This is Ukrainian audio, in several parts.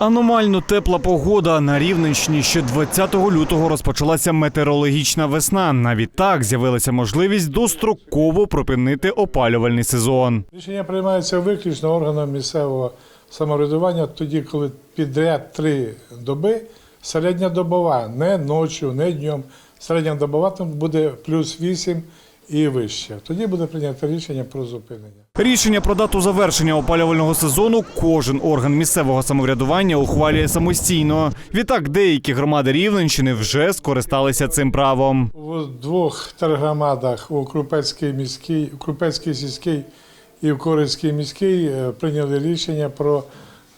Аномально тепла погода на Рівненщині ще 20 лютого розпочалася метеорологічна весна. Навіть так з'явилася можливість достроково припинити опалювальний сезон. Рішення приймається виключно органом місцевого самоврядування тоді, коли підряд три доби середня добова, не ночі, не днем. Середня добова там буде плюс 8 і вище. Тоді буде прийнято рішення про зупинення. Рішення про дату завершення опалювального сезону кожен орган місцевого самоврядування ухвалює самостійно. Відтак, деякі громади Рівненщини вже скористалися цим правом. У двох тергромадах у Крупецькій міській, у Крупецькій сільській і в Корицькій міській е, прийняли рішення про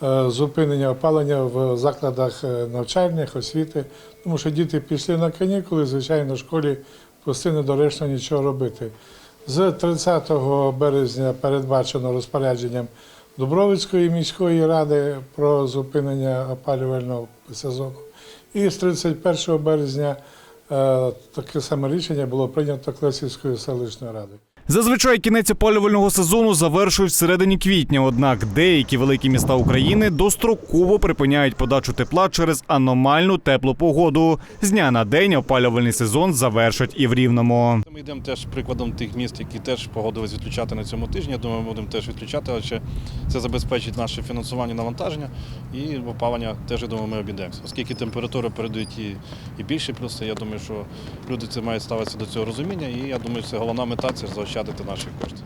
е, зупинення опалення в закладах е, навчальних, освіти, тому що діти пішли на канікули, звичайно, в школі пусти недоречно нічого робити. З 30 березня передбачено розпорядженням Дубровицької міської ради про зупинення опалювального сезону. І з 31 березня е, таке саме рішення було прийнято Клесівською селищною радою. Зазвичай кінець опалювального сезону завершують всередині квітня. Однак деякі великі міста України достроково припиняють подачу тепла через аномальну теплу погоду. З дня на день опалювальний сезон завершать і в рівному. Ми йдемо теж прикладом тих міст, які теж погодились відключати на цьому тижні. Я думаю, ми будемо теж відключати, адже це забезпечить наше фінансування навантаження і опалення теж я думаю, ми обійдемося. Оскільки температури передають і, і більші плюси, я думаю, що люди це мають ставитися до цього розуміння. І я думаю, це головна мета це заощадити наші кошти.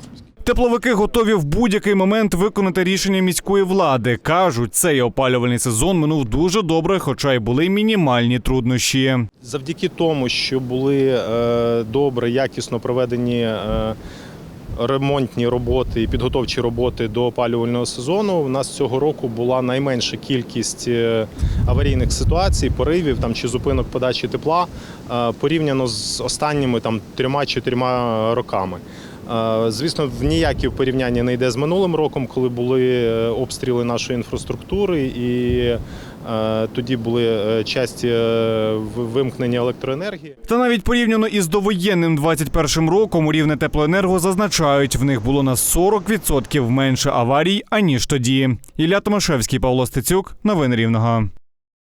Тепловики готові в будь-який момент виконати рішення міської влади. кажуть, цей опалювальний сезон минув дуже добре, хоча й були мінімальні труднощі. Завдяки тому, що були е, добре, якісно проведені е, ремонтні роботи і підготовчі роботи до опалювального сезону, у нас цього року була найменша кількість е, аварійних ситуацій, поривів там чи зупинок подачі тепла е, порівняно з останніми там трьома-чотирма роками. Звісно, в ніякі порівняння не йде з минулим роком, коли були е, обстріли нашої інфраструктури, і е, тоді були е, часті вимкнення електроенергії. Та навіть порівняно із довоєнним 21 роком у рівне теплоенерго зазначають, в них було на 40% менше аварій аніж тоді. Ілля Томашевський, Павло Стецюк, новини рівного.